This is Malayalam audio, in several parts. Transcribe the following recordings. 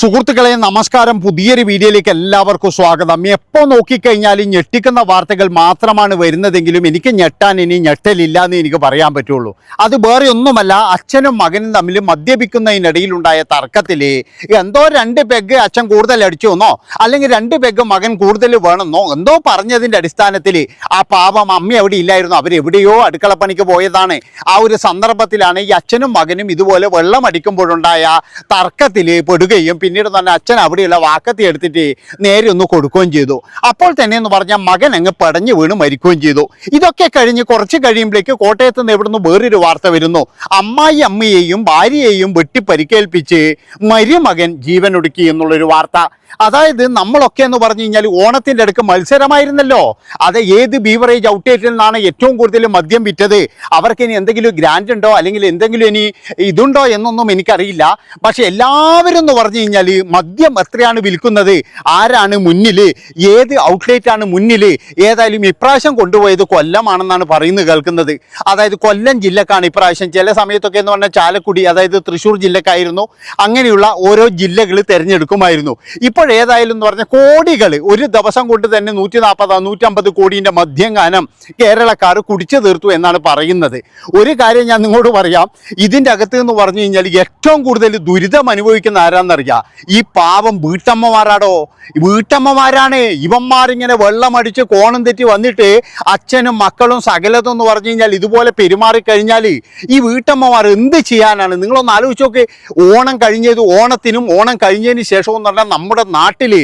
സുഹൃത്തുക്കളെ നമസ്കാരം. പുതിയൊരു വീഡിയോയിലേക്ക് എല്ലാവർക്കും സ്വാഗതം. എപ്പോൾ നോക്കിക്കഴിഞ്ഞാലും ഞെട്ടിക്കുന്ന വാർത്തകൾ മാത്രമാണ് വരുന്നതെങ്കിലും എനിക്ക് ഞെട്ടാൻ ഇനി ഞെട്ടലില്ല എന്ന് എനിക്ക് പറയാൻ പറ്റുള്ളൂ. അത് വേറെ ഒന്നുമല്ല അച്ഛനും മകനും തമ്മിൽ മദ്യപിക്കുന്നതിനിടയിലുണ്ടായ തർക്കത്തിൽ എന്തോ രണ്ട് പെഗ് അച്ഛൻ കൂടുതൽ അടിച്ചു എന്നോ അല്ലെങ്കിൽ രണ്ട് പെഗ് മകൻ കൂടുതൽ വേണമെന്നോ എന്തോ പറഞ്ഞതിന്റെ അടിസ്ഥാനത്തിൽ ആ പാപം അമ്മ എവിടെ ഇല്ലായിരുന്നു അവരെവിടെയോ അടുക്കളപ്പണിക്ക് പോയതാണ്. ആ ഒരു സന്ദർഭത്തിലാണ് ഈ അച്ഛനും മകനും ഇതുപോലെ വെള്ളം അടിക്കുമ്പോഴുണ്ടായ തർക്കത്തിൽ പെടുകയും പിന്നീട് തന്നെ അച്ഛൻ അവിടെയുള്ള വാക്കത്തി എടുത്തിട്ട് നേരെ ഒന്ന് കൊടുക്കുകയും ചെയ്തു. അപ്പോൾ തന്നെ എന്ന് പറഞ്ഞാൽ മകൻ അങ്ങ് പടഞ്ഞു വീണ് മരിക്കുകയും ചെയ്തു. ഇതൊക്കെ കഴിഞ്ഞ് കുറച്ച് കഴിയുമ്പോഴേക്ക് കോട്ടയത്ത് നിന്ന് എവിടുന്ന് വേറൊരു വാർത്ത വരുന്നു. അമ്മായി അമ്മയെയും ഭാര്യയെയും വെട്ടി പരിക്കേൽപ്പിച്ച് മരുമകൻ ജീവനൊടുക്കി എന്നുള്ളൊരു വാർത്ത. അതായത് നമ്മളൊക്കെ എന്ന് പറഞ്ഞു കഴിഞ്ഞാൽ ഓണത്തിന്റെ അടുക്ക് മത്സരമായിരുന്നല്ലോ. അത് ഏത് ബീവറേജ് ഔട്ട്ലെറ്റിൽ നിന്നാണ് ഏറ്റവും കൂടുതൽ മദ്യം വിറ്റത്? അവർക്ക് ഇനി എന്തെങ്കിലും ഗ്രാൻഡ് ഉണ്ടോ? അല്ലെങ്കിൽ എന്തെങ്കിലും ഇനി ഇതുണ്ടോ എന്നൊന്നും എനിക്കറിയില്ല. പക്ഷെ എല്ലാവരും എന്ന് പറഞ്ഞു കഴിഞ്ഞാൽ മദ്യം എത്രയാണ് വിൽക്കുന്നത്? ആരാണ് മുന്നിൽ ഏത് ഔട്ട്ലെറ്റ് ആണ് മുന്നിൽ ഏതായാലും ഇപ്രാവശ്യം കൊണ്ടുപോയത് കൊല്ലമാണെന്നാണ് പറയുന്നത് കേൾക്കുന്നത്. അതായത് കൊല്ലം ജില്ലക്കാണ് ഇപ്രാവശ്യം. ചില സമയത്തൊക്കെ എന്ന് പറഞ്ഞാൽ ചാലക്കുടി അതായത് തൃശ്ശൂർ ജില്ലക്കായിരുന്നു. അങ്ങനെയുള്ള ഓരോ ജില്ലകൾ തിരഞ്ഞെടുക്കുമായിരുന്നു. ഇപ്പോഴേതായാലും എന്ന് പറഞ്ഞാൽ കോടികൾ ഒരു ദിവസം കൊണ്ട് തന്നെ നൂറ്റി നാൽപ്പത് നൂറ്റമ്പത് കോടീന്റെ മദ്യങ്ങാനം കേരളക്കാർ കുടിച്ചു തീർത്തു എന്നാണ് പറയുന്നത്. ഒരു കാര്യം ഞാൻ നിങ്ങളോട് പറയാം. ഇതിന്റെ അകത്ത് എന്ന് പറഞ്ഞു കഴിഞ്ഞാൽ ഏറ്റവും കൂടുതൽ ദുരിതം അനുഭവിക്കുന്ന ആരാന്നറിയാം? ഈ പാവം വീട്ടമ്മമാരാടോ? വീട്ടമ്മമാരാണ്. ഇവന്മാരിങ്ങനെ വെള്ളമടിച്ച് കോണം തെറ്റി വന്നിട്ട് അച്ഛനും മക്കളും സകലതും എന്ന് പറഞ്ഞു കഴിഞ്ഞാൽ ഇതുപോലെ പെരുമാറിക്കഴിഞ്ഞാൽ ഈ വീട്ടമ്മമാർ എന്ത് ചെയ്യാനാണ്? നിങ്ങളൊന്ന് ആലോചിച്ച് നോക്ക്. ഓണം കഴിഞ്ഞത് ഓണത്തിനും ഓണം കഴിഞ്ഞതിന് ശേഷവും എന്ന് പറഞ്ഞാൽ നമ്മുടെ നാട്ടിൽ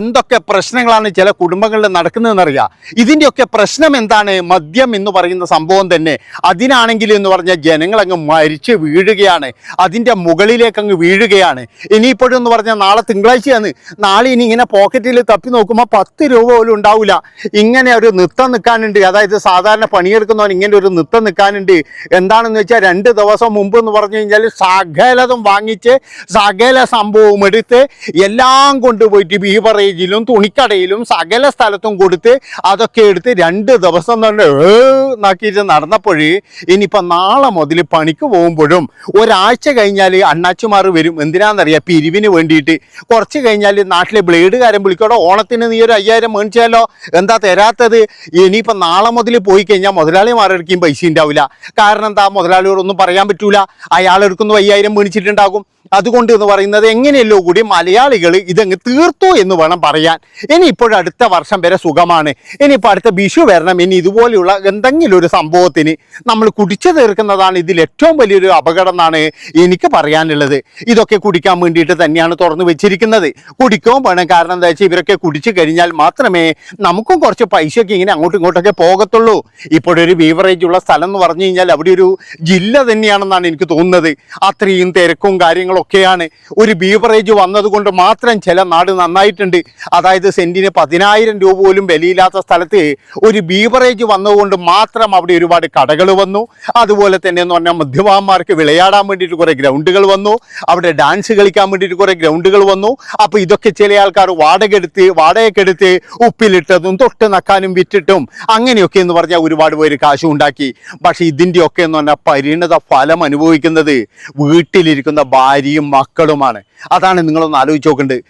എന്തൊക്കെ പ്രശ്നങ്ങളാണ് ചില കുടുംബങ്ങളിൽ നടക്കുന്നതെന്നറിയാം. ഇതിന്റെയൊക്കെ പ്രശ്നം എന്താണ്? മദ്യം എന്ന് പറയുന്ന സംഭവം തന്നെ. അതിനാണെങ്കിൽ എന്ന് പറഞ്ഞാൽ ജനങ്ങളങ്ങ് മരിച്ച് വീഴുകയാണ്. അതിന്റെ മുകളിലേക്ക് അങ്ങ് വീഴുകയാണ്. ഇനിയിപ്പോഴും എന്ന് പറഞ്ഞാൽ നാളെ തിങ്കളാഴ്ചയാണ്. നാളെ ഇനി ഇങ്ങനെ പോക്കറ്റിൽ തപ്പി നോക്കുമ്പോൾ പത്ത് രൂപ പോലും ഉണ്ടാവില്ല ഇങ്ങനെ ഒരു നൃത്തം നിൽക്കാനുണ്ട്. അതായത് സാധാരണ പണിയെടുക്കുന്നവൻ ഇങ്ങനെ ഒരു നൃത്തം നിൽക്കാനുണ്ട്. എന്താണെന്ന് വെച്ചാൽ രണ്ട് ദിവസം മുമ്പ് എന്ന് പറഞ്ഞു കഴിഞ്ഞാൽ സകലതും വാങ്ങിച്ച് സകല സംഭവവും എടുത്ത് എല്ലാം കൊണ്ടുപോയിട്ട് ബീവറേജിലും തുണിക്കടയിലും സകല സ്ഥലത്തും കൊടുത്ത് അതൊക്കെ എടുത്ത് രണ്ട് ദിവസം തന്നെ ഏന്നാക്കിയിട്ട് നടന്നപ്പോഴേ ഇനിയിപ്പോൾ നാളെ മുതൽ പണിക്ക് പോകുമ്പോഴും ഒരാഴ്ച കഴിഞ്ഞാൽ അണ്ണാച്ചുമാർ വരും. എന്തിനാണെന്നറിയാം പിരിവിന് വേണ്ടിയിട്ട്. കുറച്ച് കഴിഞ്ഞാൽ നാട്ടിലെ ബ്ലേഡുകാരൻ വിളിക്കോടോ ഓണത്തിന് നീ ഒരു അയ്യായിരം മേടിച്ചാലോ? എന്താ തരാത്തത്? ഇനിയിപ്പോൾ നാളെ മുതൽ പോയി കഴിഞ്ഞാൽ മുതലാളിമാരെടുക്കും പൈസ ഉണ്ടാവില്ല കാരണം എന്താ? മുതലാളിയോടൊന്നും പറയാൻ പറ്റൂല. അയാൾ എടുക്കുന്ന അയ്യായിരം മേടിച്ചിട്ടുണ്ടാകും. അതുകൊണ്ട് എന്ന് പറയുന്നത് എങ്ങനെയല്ലോ കൂടി മലയാളികൾ ഇതങ്ങ് തീർത്തു എന്ന് വേണം പറയാൻ. ഇനി ഇപ്പോഴും അടുത്ത വർഷം വരെ സുഖമാണ്. ഇനിയിപ്പോൾ അടുത്ത വിഷു വരണം. ഇനി ഇതുപോലെയുള്ള എന്തെങ്കിലും ഒരു സംഭവത്തിന് നമ്മൾ കുടിച്ചു തീർക്കുന്നതാണ് ഇതിൽ ഏറ്റവും വലിയൊരു അപകടം എന്നാണ് എനിക്ക് പറയാനുള്ളത്. ഇതൊക്കെ കുടിക്കാൻ വേണ്ടിയിട്ട് തന്നെയാണ് തുറന്നു വെച്ചിരിക്കുന്നത്. കുടിക്കുകയും വേണം. കാരണം എന്താ വെച്ചാൽ ഇവരൊക്കെ കുടിച്ചു കഴിഞ്ഞാൽ മാത്രമേ നമുക്കും കുറച്ച് പൈസയൊക്കെ ഇങ്ങനെ അങ്ങോട്ടും ഇങ്ങോട്ടൊക്കെ പോകത്തുള്ളൂ. ഇപ്പോഴൊരു ബീവറേജ് ഉള്ള സ്ഥലം എന്ന് പറഞ്ഞു കഴിഞ്ഞാൽ അവിടെ ഒരു ജില്ല തന്നെയാണെന്നാണ് എനിക്ക് തോന്നുന്നത്. അത്രയും തിരക്കും കാര്യങ്ങളൊക്കെയാണ് ഒരു ബീവറേജ് വന്നതുകൊണ്ട് മാത്രം ചില നാട് നന്നായിട്ടുണ്ട്. അതായത് സെന്റിന് പതിനായിരം രൂപ പോലും വിലയില്ലാത്ത സ്ഥലത്ത് ഒരു ബീവറേജ് വന്നതുകൊണ്ട് മാത്രം അവിടെ ഒരുപാട് കടകൾ വന്നു. അതുപോലെ തന്നെ എന്ന് പറഞ്ഞാൽ മധ്യമാന്മാർക്ക് വിളയാടാൻ വേണ്ടിയിട്ട് കുറേ ഗ്രൗണ്ടുകൾ വന്നു. അവിടെ ഡാൻസ് കളിക്കാൻ വേണ്ടിയിട്ട് കുറേ ഗ്രൗണ്ടുകൾ വന്നു. അപ്പോൾ ഇതൊക്കെ ചില ആൾക്കാർ വാടക എടുത്ത് വാടകയ്ക്ക് എടുത്ത് ഉപ്പിലിട്ടതും തൊട്ട് നക്കാനും വിറ്റിട്ടും അങ്ങനെയൊക്കെ എന്ന് പറഞ്ഞാൽ ഒരുപാട് പേര് കാശും ഉണ്ടാക്കി പക്ഷേ ഇതിന്റെയൊക്കെ എന്ന് പറഞ്ഞാൽ പരിണത ഫലം അനുഭവിക്കുന്നത് വീട്ടിലിരിക്കുന്ന ഭാര്യയും മക്കളുമാണ്. അതാണ് നിങ്ങളൊന്ന് ആലോചിച്ച് നോക്കേണ്ടത്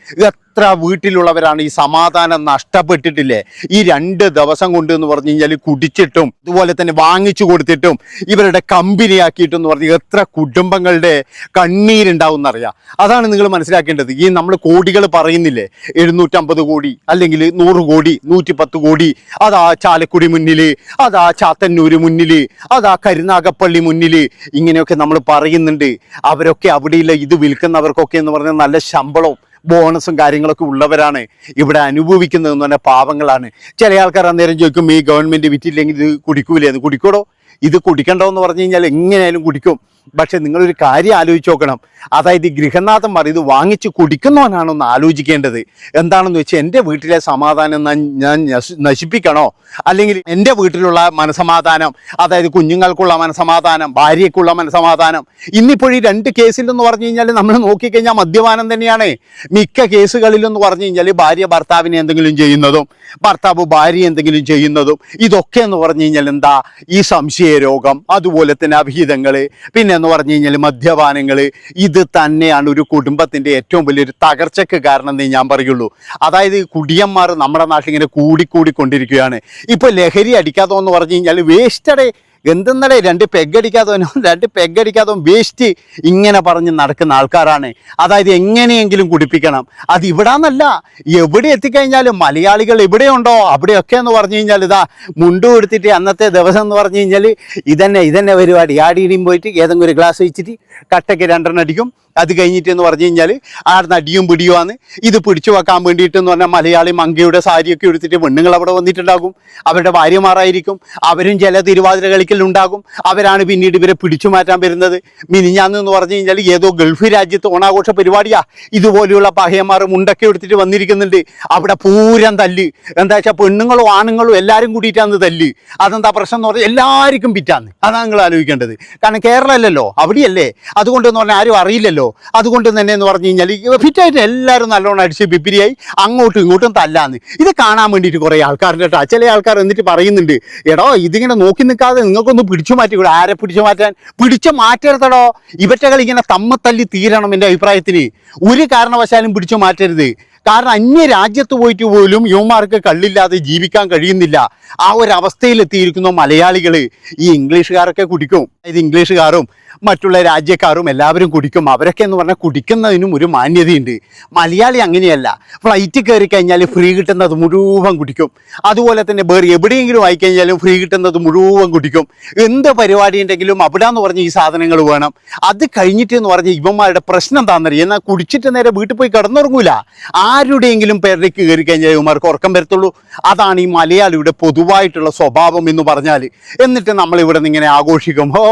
എത്ര വീട്ടിലുള്ളവരാണ് ഈ സമാധാനം നഷ്ടപ്പെട്ടിട്ടില്ലേ? ഈ രണ്ട് ദിവസം കൊണ്ട് എന്ന് പറഞ്ഞു കഴിഞ്ഞാൽ കുടിച്ചിട്ടും അതുപോലെ തന്നെ വാങ്ങിച്ചു കൊടുത്തിട്ടും ഇവരുടെ കമ്പനിയാക്കിയിട്ടും എന്ന് പറഞ്ഞാൽ എത്ര കുടുംബങ്ങളുടെ കണ്ണീരുണ്ടാവും എന്നറിയാം. അതാണ് നിങ്ങൾ മനസ്സിലാക്കേണ്ടത്. ഈ നമ്മൾ കോടികൾ പറയുന്നില്ലേ? എഴുന്നൂറ്റമ്പത് കോടി അല്ലെങ്കിൽ നൂറ് കോടി നൂറ്റി പത്ത് കോടി. അതാ ചാലക്കുടി മുന്നിൽ അതാ ചാത്തന്നൂര് മുന്നിൽ അതാ കരുനാഗപ്പള്ളി മുന്നിൽ ഇങ്ങനെയൊക്കെ നമ്മൾ പറയുന്നുണ്ട്. അവരൊക്കെ അവിടെയില്ല ഇത് വിൽക്കുന്നവർക്കൊക്കെ എന്ന് പറഞ്ഞാൽ നല്ല ശമ്പളവും ബോണസും കാര്യങ്ങളൊക്കെ ഉള്ളവരാണ് ഇവിടെ അനുഭവിക്കുന്നതെന്ന് പറഞ്ഞാൽ പാവങ്ങളാണ്. ചില ആൾക്കാർ അന്നേരം ചോദിക്കും ഈ ഗവൺമെന്റ് വിറ്റില്ലെങ്കിൽ ഇത് കുടിക്കൂലേ? എന്ന് കുടിക്കൂടോ? ഇത് കുടിക്കണ്ടോ എന്ന് പറഞ്ഞു കഴിഞ്ഞാൽ എങ്ങനെയായാലും കുടിക്കും. പക്ഷെ നിങ്ങളൊരു കാര്യം ആലോചിച്ച് നോക്കണം. അതായത് ഗൃഹനാഥന്മാർ ഇത് വാങ്ങിച്ച് കുടിക്കുന്നവനാണ് എന്ന് ആലോചിക്കേണ്ടത് എന്താണെന്ന് വെച്ചാൽ എന്റെ വീട്ടിലെ സമാധാനം ഞാൻ- നശിപ്പിക്കണോ? അല്ലെങ്കിൽ എന്റെ വീട്ടിലുള്ള മനസമാധാനം അതായത് കുഞ്ഞുങ്ങൾക്കുള്ള മനസമാധാനം ഭാര്യയ്ക്കുള്ള മനസമാധാനം ഇന്നിപ്പോൾ ഈ രണ്ട് കേസിലെന്ന് പറഞ്ഞു കഴിഞ്ഞാൽ നമ്മൾ നോക്കിക്കഴിഞ്ഞാൽ മദ്യപാനം തന്നെയാണ്. മിക്ക കേസുകളിലെന്ന് പറഞ്ഞു കഴിഞ്ഞാൽ ഭാര്യ ഭർത്താവിനെ എന്തെങ്കിലും ചെയ്യുന്നതും ഭർത്താവ് ഭാര്യ എന്തെങ്കിലും ചെയ്യുന്നതും ഇതൊക്കെ എന്ന് പറഞ്ഞു കഴിഞ്ഞാൽ എന്താ? ഈ സംശയ രോഗം അതുപോലെ തന്നെ അഭിഹിതങ്ങൾ പിന്നെ എന്ന് പറഞ്ഞു കഴിഞ്ഞാൽ മദ്യപാനങ്ങൾ ഇത് തന്നെയാണ് ഒരു കുടുംബത്തിന്റെ ഏറ്റവും വലിയൊരു തകർച്ചയ്ക്ക് കാരണം എന്നേ ഞാൻ പറയുള്ളൂ. അതായത് കുടിയന്മാർ നമ്മുടെ നാട്ടിൽ ഇങ്ങനെ കൂടിക്കൂടിക്കൊണ്ടിരിക്കുകയാണ്. ഇപ്പോൾ ലഹരി അടിക്കാത്തോ എന്ന് പറഞ്ഞു കഴിഞ്ഞാൽ വേസ്റ്റഡേ എന്തെന്നടേ രണ്ട് പെഗടിക്കാത്തവനോ രണ്ട് പെഗടിക്കാത്തവൻ വേസ്റ്റ് ഇങ്ങനെ പറഞ്ഞ് നടക്കുന്ന ആൾക്കാരാണ്. അതായത് എങ്ങനെയെങ്കിലും കുടിപ്പിക്കണം. അത് ഇവിടാന്നല്ല. എവിടെ എത്തിക്കഴിഞ്ഞാലും മലയാളികൾ എവിടെയുണ്ടോ അവിടെയൊക്കെ എന്ന് പറഞ്ഞു കഴിഞ്ഞാൽ ഇതാ മുണ്ടു കൊടുത്തിട്ട് അന്നത്തെ ദിവസം എന്ന് പറഞ്ഞു കഴിഞ്ഞാൽ ഇതന്നെ ഇതന്നെ പരിപാടി. ആടിയിടിയും പോയിട്ട് ഏതെങ്കിലും ഒരു ഗ്ലാസ് വെച്ചിട്ട് കട്ടയ്ക്ക് രണ്ടെണ്ണം അടിക്കും. അത് കഴിഞ്ഞിട്ട് എന്ന് പറഞ്ഞു കഴിഞ്ഞാൽ ആടുന്ന് അടിയും പിടിയുമാണ് ഇത് പിടിച്ചു വെക്കാൻ വേണ്ടിയിട്ട് എന്ന് പറഞ്ഞാൽ മലയാളി മങ്കയുടെ സാരിയൊക്കെ എടുത്തിട്ട് പെണ്ണുങ്ങൾ അവിടെ വന്നിട്ടുണ്ടാകും. അവരുടെ ഭാര്യമാരായിരിക്കും. അവരും ചില തിരുവാതിര കളിക്കലുണ്ടാകും അവരാണ് പിന്നീട് ഇവരെ പിടിച്ചു മാറ്റാൻ വരുന്നത്. മിനിഞ്ഞാന്ന് പറഞ്ഞു കഴിഞ്ഞാൽ ഏതോ ഗൾഫ് രാജ്യത്ത് ഓണാഘോഷ പരിപാടിയാ. ഇതുപോലെയുള്ള പഹയന്മാർ മുണ്ടൊക്കെ എടുത്തിട്ട് വന്നിരിക്കുന്നുണ്ട്. അവിടെ പൂരം തല്ല്. എന്താ വെച്ചാൽ പെണ്ണുങ്ങളും ആണുങ്ങളും എല്ലാവരും കൂടിയിട്ടാന്ന് തല്ല്. അതെന്താ പ്രശ്നം എന്ന് പറഞ്ഞാൽ എല്ലാവർക്കും പിറ്റാന്ന്. അതാണ് നിങ്ങൾ ആലോചിക്കേണ്ടത്. കാരണം കേരളമല്ലല്ലോ അവിടെയല്ലേ. അതുകൊണ്ട് എന്ന് പറഞ്ഞാൽ ആരും അറിയില്ലല്ലോ. അതുകൊണ്ട് തന്നെ എന്ന് പറഞ്ഞു കഴിഞ്ഞാൽ ഫിറ്റായിട്ട് എല്ലാവരും നല്ലോണം അടിച്ച് പിപ്പിരിയായി അങ്ങോട്ടും ഇങ്ങോട്ടും തല്ലാന്ന്. ഇത് കാണാൻ വേണ്ടിയിട്ട് കുറേ ആൾക്കാരുണ്ട് കേട്ടോ. ചില ആൾക്കാർ എന്നിട്ട് പറയുന്നുണ്ട് എടോ ഇതിങ്ങനെ നോക്കി നിൽക്കാതെ നിങ്ങൾക്കൊന്ന് പിടിച്ചു മാറ്റി കൂടെ ആരെ പിടിച്ചു മാറ്റാൻ? പിടിച്ചു മാറ്റരുതടോ. ഇവറ്റകൾ ഇങ്ങനെ തമ്മ തല്ലി തീരണം എന്റെ അഭിപ്രായത്തിൽ. ഒരു കാരണവശാലും പിടിച്ചു മാറ്റരുത്. കാരണം അന്യ രാജ്യത്ത് പോയിട്ട് പോലും യുവമാർക്ക് കള്ളില്ലാതെ ജീവിക്കാൻ കഴിയുന്നില്ല. ആ ഒരു അവസ്ഥയിലെത്തിയിരിക്കുന്ന മലയാളികൾ ഈ ഇംഗ്ലീഷുകാരൊക്കെ കുടിക്കും. ഇത് ഇംഗ്ലീഷുകാരും മറ്റുള്ള രാജ്യക്കാരും എല്ലാവരും കുടിക്കും. അവരൊക്കെ എന്ന് പറഞ്ഞാൽ കുടിക്കുന്നതിനും ഒരു മാന്യതയുണ്ട്. മലയാളി അങ്ങനെയല്ല. ഫ്ലൈറ്റ് കയറി കഴിഞ്ഞാൽ ഫ്രീ കിട്ടുന്നത് മുഴുവൻ കുടിക്കും. അതുപോലെ തന്നെ വേറെ എവിടെയെങ്കിലും ആയി ആയിക്കഴിഞ്ഞാലും ഫ്രീ കിട്ടുന്നത് മുഴുവൻ കുടിക്കും. എന്ത് പരിപാടി ഉണ്ടെങ്കിലും അവിടെ എന്ന് പറഞ്ഞ ഈ സാധനങ്ങൾ വേണം. അത് കഴിഞ്ഞിട്ട് എന്ന് പറഞ്ഞ ഇവന്മാരുടെ പ്രശ്നം എന്താണെന്നറിയ എന്നാൽ കുടിച്ചിട്ട് നേരെ വീട്ടിൽ പോയി കിടന്നുറങ്ങൂല. ആരുടെയെങ്കിലും പേരിലേക്ക് കയറി കഴിഞ്ഞാൽ ഇവന്മാർക്ക് ഉറക്കം വരത്തുള്ളൂ. അതാണ് ഈ മലയാളിയുടെ പൊതുവായിട്ടുള്ള സ്വഭാവം എന്ന് പറഞ്ഞാൽ എന്നിട്ട് നമ്മൾ ഇവിടെ നിന്ന് ഇങ്ങനെ ആഘോഷിക്കും. ഓ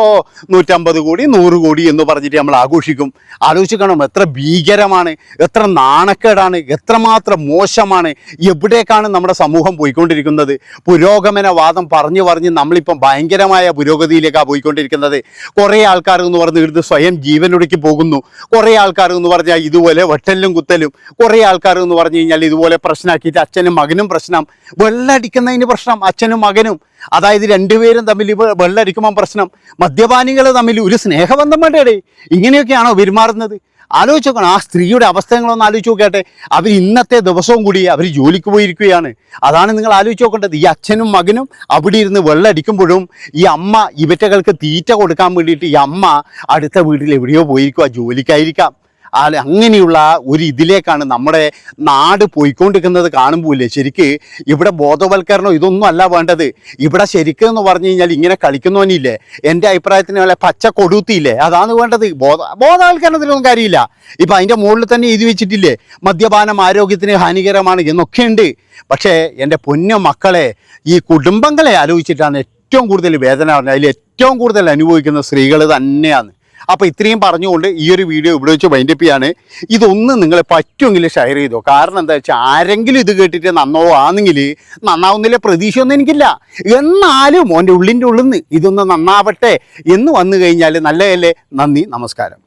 നൂറ്റമ്പത് കോടി നൂറ് കോടി എന്ന് പറഞ്ഞിട്ട് നമ്മൾ ആഘോഷിക്കും. ആലോചിക്കണം എത്ര ഭീകരമാണ് എത്ര നാണക്കേടാണ് എത്രമാത്രം മോശമാണ് എവിടേക്കാണ് നമ്മുടെ സമൂഹം പോയിക്കൊണ്ടിരിക്കുന്നത്. പുരോഗമനവാദം പറഞ്ഞു പറഞ്ഞ് നമ്മളിപ്പം ഭയങ്കരമായ പുരോഗതിയിലേക്കാണ് പോയിക്കൊണ്ടിരിക്കുന്നത്. കുറേ ആൾക്കാർ എന്ന് പറഞ്ഞ് ഇത് സ്വയം ജീവനൊടുക്കി പോകുന്നു. കുറേ ആൾക്കാർ എന്ന് പറഞ്ഞാൽ ഇതുപോലെ വെട്ടലും കുത്തലും. കുറേ ആൾക്കാർ എന്ന് പറഞ്ഞു കഴിഞ്ഞാൽ ഇതുപോലെ പ്രശ്നമാക്കിയിട്ട് അച്ഛനും മകനും പ്രശ്നം. വെള്ളടിക്കുന്നതിന് പ്രശ്നം അച്ഛനും മകനും. അതായത് രണ്ടുപേരും തമ്മിൽ വെള്ളടിക്കുമ്പം പ്രശ്നം. മദ്യപാനികൾ തമ്മിൽ ഒരു സ്നേഹബന്ധം വേണ്ടേ ഇങ്ങനെയൊക്കെയാണോ പെരുമാറുന്നത്? ആലോചിച്ച് നോക്കണം ആ സ്ത്രീയുടെ അവസ്ഥകളൊന്ന് ആലോചിച്ച് നോക്കട്ടെ അവർ ഇന്നത്തെ ദിവസവും കൂടി അവർ ജോലിക്ക് പോയിരിക്കുകയാണ്. അതാണ് നിങ്ങൾ ആലോചിച്ച് നോക്കേണ്ടത്. ഈ അച്ഛനും മകനും അവിടെ ഇരുന്ന് വെള്ളടിക്കുമ്പോഴും ഈ അമ്മ ഇവറ്റകൾക്ക് തീറ്റ കൊടുക്കാൻ വേണ്ടിയിട്ട് ഈ അമ്മ അടുത്ത വീട്ടിൽ എവിടെയോ പോയിരിക്കുക ജോലിക്കായിരിക്കാം. ആ അങ്ങനെയുള്ള ഒരു ഇതിലേക്കാണ് നമ്മുടെ നാട് പോയിക്കൊണ്ടിരിക്കുന്നത് കാണുമ്പോഴേ ശരിക്ക് ഇവിടെ ബോധവൽക്കരണം ഇതൊന്നും അല്ല വേണ്ടത്. ഇവിടെ ശരിക്കും എന്ന് പറഞ്ഞു കഴിഞ്ഞാൽ ഇങ്ങനെ കളിക്കുന്നവനില്ലേ? എന്റെ അഭിപ്രായത്തിന് വല്ല പച്ച കൊടുത്തിയില്ലേ അതാണ് വേണ്ടത്. ബോധ ബോധവൽക്കരണത്തിനൊന്നും കാര്യമില്ല. ഇപ്പം അതിന്റെ മുകളിൽ തന്നെ എഴുതി വെച്ചിട്ടില്ലേ? മദ്യപാനം ആരോഗ്യത്തിന് ഹാനികരമാണ് എന്നൊക്കെയുണ്ട്. പക്ഷേ എന്റെ പൊന്നു മക്കളെ ഈ കുടുംബങ്ങളെ ആലോചിച്ചിട്ടാണ് ഏറ്റവും കൂടുതൽ വേദന പറഞ്ഞത് അതിൽ ഏറ്റവും കൂടുതൽ അനുഭവിക്കുന്ന സ്ത്രീകൾ തന്നെയാണ്. അപ്പോൾ ഇത്രയും പറഞ്ഞുകൊണ്ട് ഈ ഒരു വീഡിയോ ഇവിടെ വെച്ച് വൈൻഡപ്പ് ചെയ്യാണ്. ഇതൊന്ന് നിങ്ങൾ പറ്റുമെങ്കിൽ ഷെയർ ചെയ്തോ. കാരണം എന്താ വെച്ചാൽ ആരെങ്കിലും ഇത് കേട്ടിട്ട് നന്നോ ആണെങ്കിൽ നന്നാവുന്നില്ല പ്രതീക്ഷയൊന്നും എനിക്കില്ല. എന്നാലും ഓന്റെ ഉള്ളിന്റെ ഉള്ളിൽ നിന്ന് ഇതൊന്ന് നന്നാവട്ടെ എന്ന് വന്നു കഴിഞ്ഞാൽ നല്ലതല്ലേ? നന്ദി നമസ്കാരം.